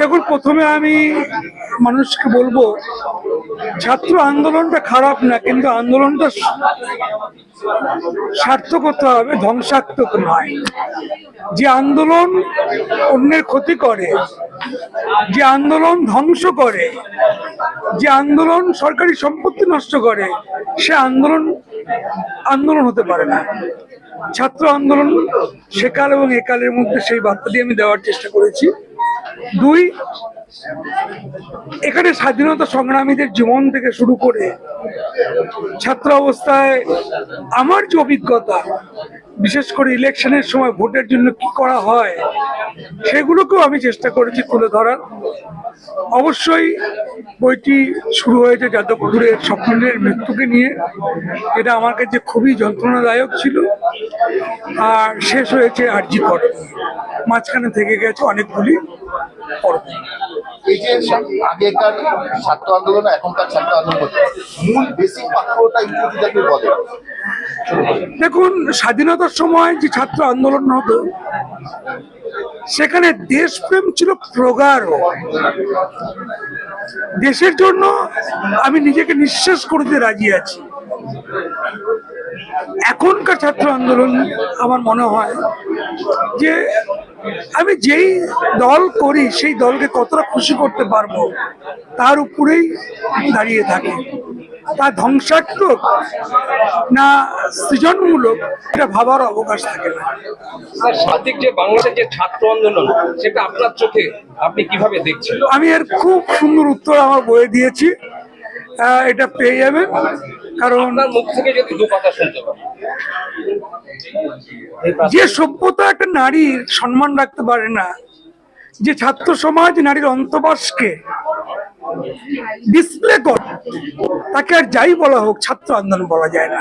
দেখুন, প্রথমে আমি মানুষকে বলব, ছাত্র আন্দোলনটা খারাপ না, কিন্তু আন্দোলনটা সার্থক হতে হবে, ধ্বংসাত্মক নয়। যে আন্দোলন অন্যের ক্ষতি করে, যে আন্দোলন ধ্বংস করে, যে আন্দোলন সরকারি সম্পত্তি নষ্ট করে, সে আন্দোলন আন্দোলন হতে পারে না। ছাত্র আন্দোলন সেকাল এবং একালের মধ্যে সেই বার্তাটি আমি দেওয়ার চেষ্টা করেছি। দুই এখানে স্বাধীনতা সংগ্রামীদের জীবন থেকে শুরু করে ছাত্র অবস্থায় আমার যে অভিজ্ঞতা বিশেষ করে ইলেকশনের সময় ভোটের জন্য কি করা হয়, সেগুলোকেও আমি চেষ্টা করেছি তুলে ধরার। অবশ্যই বইটি শুরু হয়েছে যাদবপুরের স্বপ্নের মৃত্যুকে নিয়ে। এটা আমার কাছে খুবই যন্ত্রণাদায়ক ছিল। আর শেষ হয়েছে আরজি কর মাঝখানে থেকে গেছে অনেকগুলি পর্ব আগেকার ছাত্র আন্দোলন, এখনকার ছাত্র আন্দোলন, মূল পার্থক্যটা বলেন দেখুন, স্বাধীনতার সময় যে ছাত্র আন্দোলন হতো, সেখানে দেশপ্রেম ছিল প্রগাঢ়। দেশের জন্য আমি নিজেকে নিঃশ্বাস করতে রাজি আছি। এখনকার ছাত্র আন্দোলন, আমার মনে হয় যে আমি যেই দল করি সেই দলকে কতটা খুশি করতে পারব তার উপরেই দাঁড়িয়ে থাকে। তা ধ্বংসাত্মক না সৃজনমূলক এটা ভাবার অবকাশ থাকে না। সাদিক যে বাংলাদেশের যে ছাত্র আন্দোলন সেটা আপনার চোখে আপনি কীভাবে দেখছেন? আমি এর খুব সুন্দর উত্তর আমার বয়ে দিয়েছি। এটা পেয়ে যাবেন। কারণ মুখ থেকে যদি দু কথা শুনতে যে সভ্যতা একটা নারীর সম্মান রাখতে পারে না যে ছাত্র সমাজ নারীর অন্তবাসকে ডিসপ্লে করে তাকে আর যাই বলা হোক ছাত্র আন্দোলন বলা যায় না।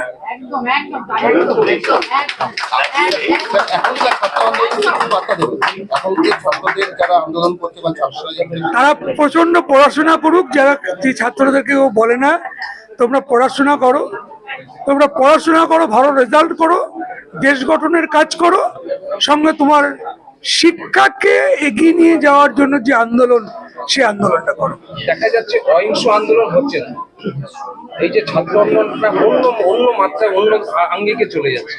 তারা প্রচণ্ড পড়াশোনা করুক যারা যে ছাত্রদেরকে ও বলে না তোমরা পড়াশোনা করো। তোমরা পড়াশোনা করো ভালো রেজাল্ট করো দেশ গঠনের কাজ করো। সঙ্গে তোমার শিক্ষাকে এগিয়ে নিয়ে যাওয়ার জন্য যে আন্দোলন সে আন্দোলনটা করো। দেখা যাচ্ছে অহিংস আন্দোলন হচ্ছে না। এই যে ছাত্র আন্দোলনটা অন্য অন্য মাত্রায় অন্য আঙ্গিকে চলে যাচ্ছে।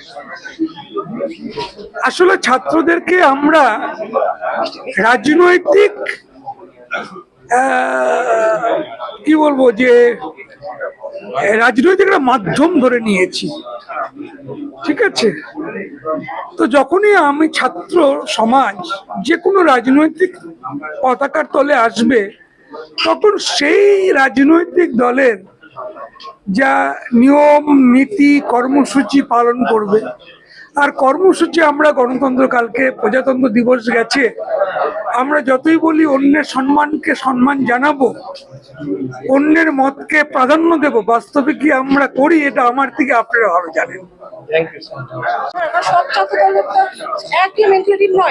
আসলে ছাত্রদেরকে আমরা রাজনৈতিক কি বলব যে রাজনৈতিক একটা মাধ্যম ধরে নিয়েছি। ঠিক আছে? তো যখনই আমি ছাত্র সমাজ, যে কোনো রাজনৈতিক পতাকার তলে আসবে, তখন সেই রাজনৈতিক দলের যা নিয়ম, নীতি, কর্মসূচি পালন করবে। আর কর্মসূচি আমরা গণতন্ত্র কালকে প্রজাতন্ত্র দিবস গেছে আমরা যতই বলি অন্যের সম্মানকে সম্মান জানাব অন্যের মতকে প্রাধান্য দেব বাস্তবে কি আমরা করি এটা আমার থেকে আপনারা ভালো জানেন।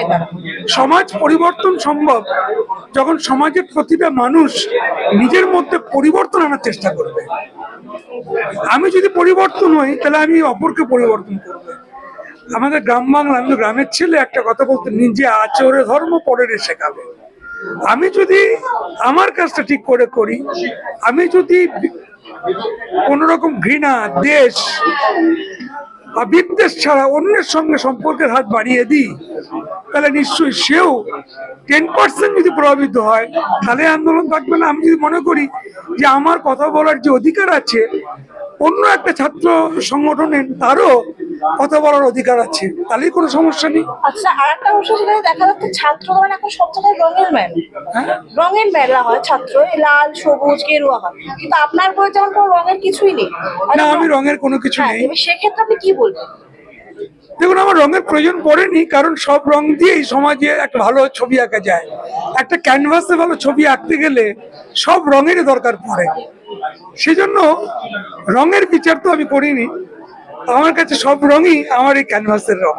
তারা। সমাজ পরিবর্তন সম্ভব যখন সমাজের প্রতিটা মানুষ নিজের মধ্যে পরিবর্তন আনার চেষ্টা করবে। আমি যদি পরিবর্তন হই তাহলে আমি অপরকে পরিবর্তন করব। আমাদের গ্রাম বাংলা, আমি গ্রামের ছেলে, একটা কথা বলতে নিজে আচরে ধর্ম পরের শেখাবে। আমি যদি আমার কাজটা ঠিক করে করি, আমি যদি কোন রকম ঘৃণা, দেশ বা বিদ্বেষ ছাড়া অন্যের সঙ্গে সম্পর্কের হাত বাড়িয়ে দিই, তাহলে নিশ্চয়ই সেও টেন পার্সেন্ট যদি প্রভাবিত হয়, তাহলে আন্দোলন থাকবে না। আমি যদি মনে করি যে আমার কথা বলার যে অধিকার আছে, অন্য একটা ছাত্র সংগঠনের, তারও কথা বলার অধিকার আছে? তাহলেই কোনো সমস্যা নেই। আচ্ছা আর একটা অংশ সেখানে দেখা যাচ্ছে ছাত্র এখন সব জায়গায় রঙের মেলা হ্যাঁ? রঙের মেলা হয় ছাত্র এই লাল সবুজ গেরুয়া হয়। কিন্তু আপনার যেমন কোনো রঙের কিছুই নেই। না আমি রঙের কোনো কিছু হ্যাঁ নেই। এবার সেক্ষেত্রে আপনি কি বলবেন? দেখুন আমার রঙের প্রয়োজন পড়েনি কারণ সব রং দিয়েই সমাজে একটা ভালো ছবি আঁকা যায়। একটা ক্যানভাসে ভালো ছবি আঁকতে গেলে সব রঙেরই দরকার পড়ে। সেজন্য রঙের বিচার তো আমি করিনি। আমার কাছে সব রঙই আমার এই ক্যানভাসের রং।